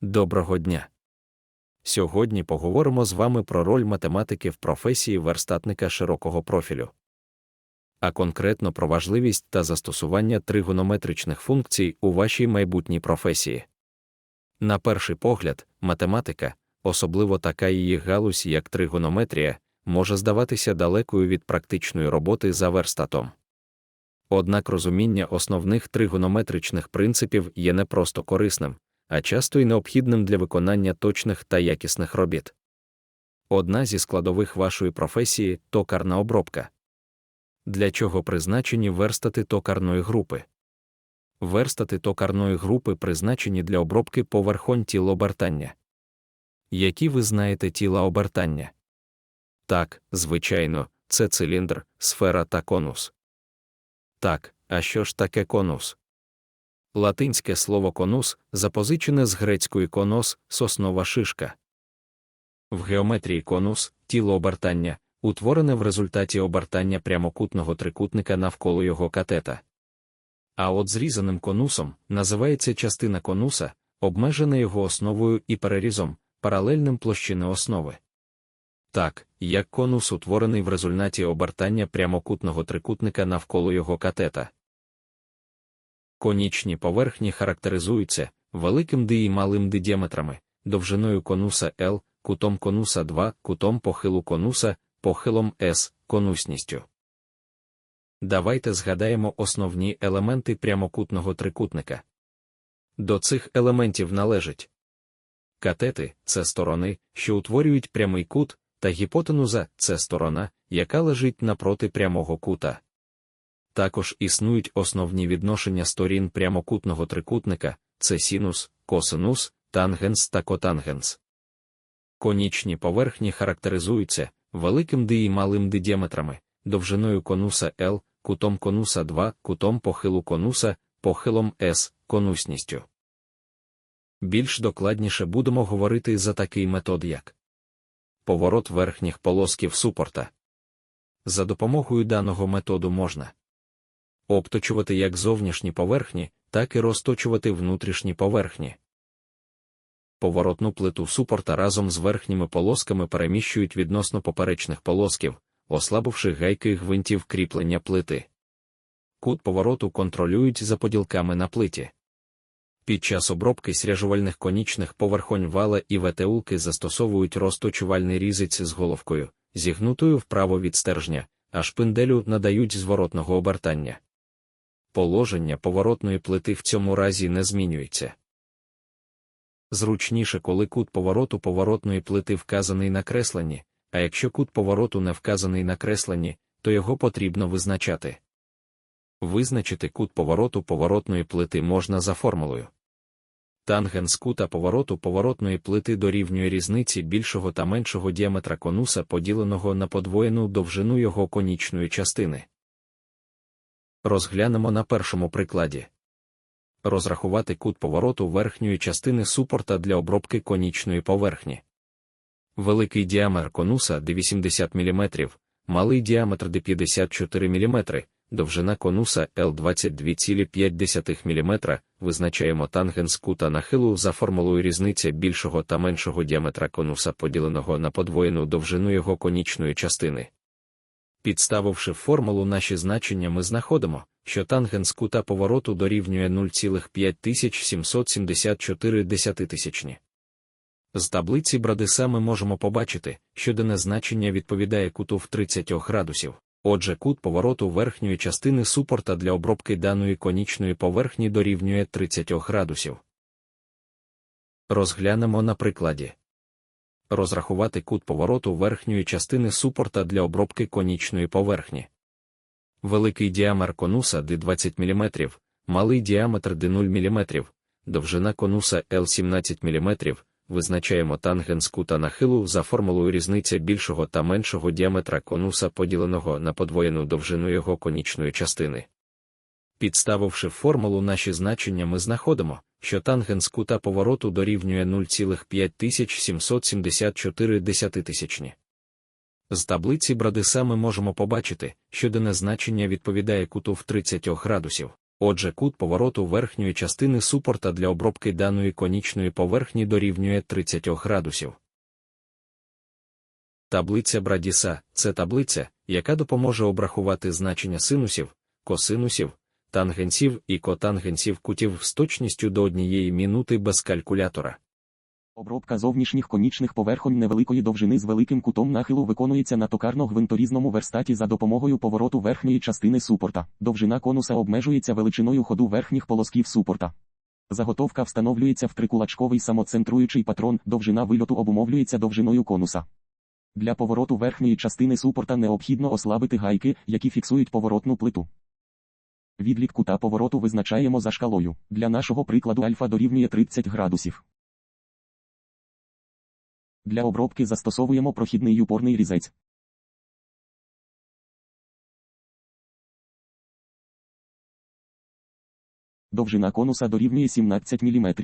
Доброго дня! Сьогодні поговоримо з вами про роль математики в професії верстатника широкого профілю, а конкретно про важливість та застосування тригонометричних функцій у вашій майбутній професії. На перший погляд, математика, особливо така її галузь, як тригонометрія, може здаватися далекою від практичної роботи за верстатом. Однак розуміння основних тригонометричних принципів є не просто корисним, а часто й необхідним для виконання точних та якісних робіт. Одна зі складових вашої професії токарна обробка. Для чого призначені верстати токарної групи? Верстати токарної групи призначені для обробки поверхонь тіл обертання. Які ви знаєте тіла обертання? Так, звичайно, це циліндр, сфера та конус. Так, а що ж таке конус? Латинське слово конус запозичене з грецької конос соснова шишка. В геометрії конус тіло обертання, утворене в результаті обертання прямокутного трикутника навколо його катета. А от зрізаним конусом називається частина конуса, обмежена його основою і перерізом, паралельним площини основи. Так, як конус утворений в результаті обертання прямокутного трикутника навколо його катета. Конічні поверхні характеризуються великим ди і малим ди діаметрами, довжиною конуса L, кутом конуса 2, кутом похилу конуса, похилом S, конусністю. Давайте згадаємо основні елементи прямокутного трикутника. До цих елементів належать катети це сторони, що утворюють прямий кут, та гіпотенуза це сторона, яка лежить напроти прямого кута. Також існують основні відношення сторін прямокутного трикутника це синус, косинус, тангенс та котангенс. Конічні поверхні характеризуються великим ди і малим ди діаметрами, довжиною конуса L, кутом конуса 2, кутом похилу конуса, похилом S, конусністю. Більш докладніше будемо говорити за такий метод як поворот верхніх полосків супорта. За допомогою даного методу можна обточувати як зовнішні поверхні, так і розточувати внутрішні поверхні. Поворотну плиту супорта разом з верхніми полосками переміщують відносно поперечних полосків, ослабивши гайки гвинтів кріплення плити. Кут повороту контролюють за поділками на плиті. Під час обробки сряжувальних конічних поверхонь вала і ветеулки застосовують розточувальний різець з головкою, зігнутою вправо від стержня, а шпинделю надають зворотного обертання положення поворотної плити в цьому разі не змінюється. Зручніше, коли кут повороту поворотної плити вказаний на кресленні, а якщо кут повороту не вказаний на кресленні, то його потрібно визначати. Визначити кут повороту поворотної плити можна за формулою. Тангенс кута повороту поворотної плити дорівнює різниці більшого та меншого діаметра конуса, поділеного на подвоєну довжину його конічної частини розглянемо на першому прикладі. Розрахувати кут повороту верхньої частини супорта для обробки конічної поверхні. Великий діаметр конуса де 80 мм, малий діаметр де 54 мм, довжина конуса L 22,5 мм, визначаємо тангенс кута нахилу за формулою різниця більшого та меншого діаметра конуса поділеного на подвоєну довжину його конічної частини. Підставивши формулу наші значення, ми знаходимо, що тангенс кута повороту дорівнює 0,5774 десятитисячні. З таблиці Брадиса ми можемо побачити, що дане значення відповідає куту в 30 градусів. Отже, кут повороту верхньої частини супорта для обробки даної конічної поверхні дорівнює 30 градусів. Розглянемо на прикладі розрахувати кут повороту верхньої частини супорта для обробки конічної поверхні. Великий діаметр конуса d 20 мм, малий діаметр d 0 мм, довжина конуса L 17 мм, визначаємо тангенс кута нахилу за формулою різниця більшого та меншого діаметра конуса поділеного на подвоєну довжину його конічної частини. Підставивши формулу наші значення, ми знаходимо, що тангенс кута повороту дорівнює 0,5774 десятитисячні. З таблиці Брадиса ми можемо побачити, що дане значення відповідає куту в 30 градусів. Отже, кут повороту верхньої частини супорта для обробки даної конічної поверхні дорівнює 30 градусів. Таблиця Брадіса це таблиця, яка допоможе обрахувати значення синусів, косинусів, тангенсів і котангенсів кутів з точністю до однієї мінути без калькулятора. Обробка зовнішніх конічних поверхонь невеликої довжини з великим кутом нахилу виконується на токарно-гвинторізному верстаті за допомогою повороту верхньої частини супорта. Довжина конуса обмежується величиною ходу верхніх полосків супорта. Заготовка встановлюється в трикулачковий самоцентруючий патрон, довжина вильоту обумовлюється довжиною конуса. Для повороту верхньої частини супорта необхідно ослабити гайки, які фіксують поворотну плиту. Відлік кута повороту визначаємо за шкалою. Для нашого прикладу альфа дорівнює 30 градусів. Для обробки застосовуємо прохідний юпорний різець. Довжина конуса дорівнює 17 мм.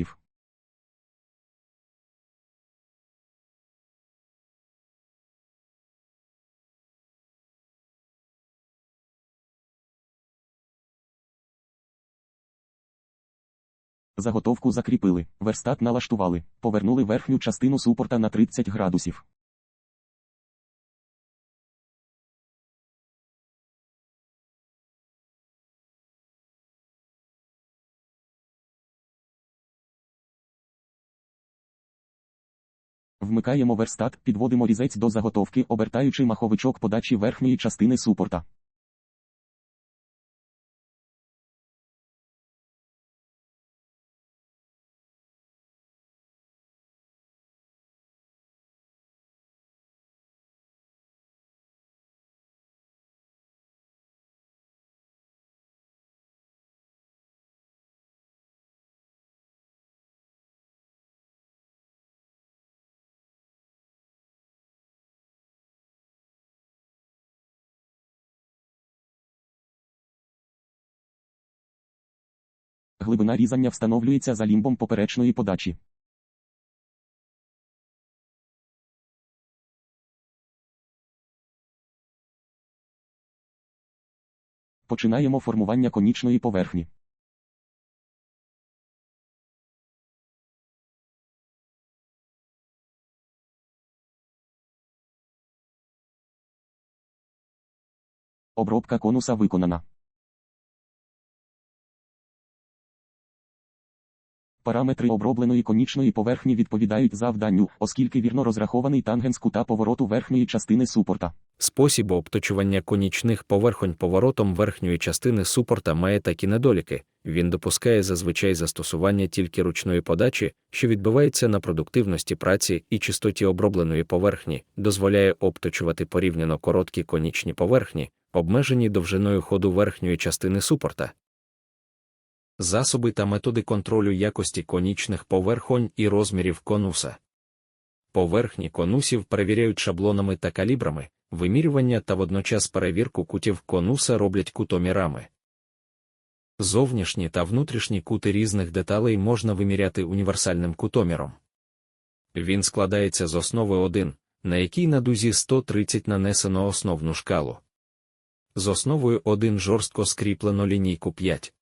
Заготовку закріпили, верстат налаштували, повернули верхню частину супорта на 30 градусів. Вмикаємо верстат, підводимо різець до заготовки, обертаючи маховичок подачі верхньої частини супорта. Глибина різання встановлюється за лімбом поперечної подачі. Починаємо формування конічної поверхні. Обробка конуса виконана. Параметри обробленої конічної поверхні відповідають завданню, оскільки вірно розрахований тангенс кута повороту верхньої частини супорта. Спосіб обточування конічних поверхонь поворотом верхньої частини супорта має такі недоліки. Він допускає зазвичай застосування тільки ручної подачі, що відбувається на продуктивності праці і чистоті обробленої поверхні, дозволяє обточувати порівняно короткі конічні поверхні, обмежені довжиною ходу верхньої частини супорта. Засоби та методи контролю якості конічних поверхонь і розмірів конуса. Поверхні конусів перевіряють шаблонами та калібрами, вимірювання та водночас перевірку кутів конуса роблять кутомірами. Зовнішні та внутрішні кути різних деталей можна виміряти універсальним кутоміром. Він складається з основи 1, на якій на дузі 130 нанесено основну шкалу. З основою 1 жорстко скріплено лінійку 5.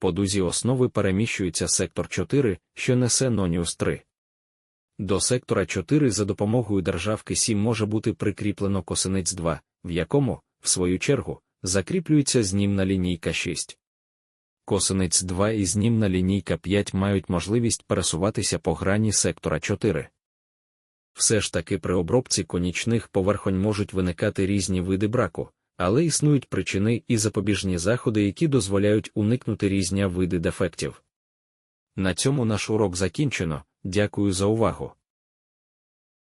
По дузі основи переміщується сектор 4, що несе Ноніус 3. До сектора 4 за допомогою державки 7 може бути прикріплено косинець 2, в якому, в свою чергу, закріплюється знімна лінійка 6. Косинець 2 і знімна лінійка 5 мають можливість пересуватися по грані сектора 4. Все ж таки при обробці конічних поверхонь можуть виникати різні види браку, але існують причини і запобіжні заходи, які дозволяють уникнути різні види дефектів. На цьому наш урок закінчено. Дякую за увагу.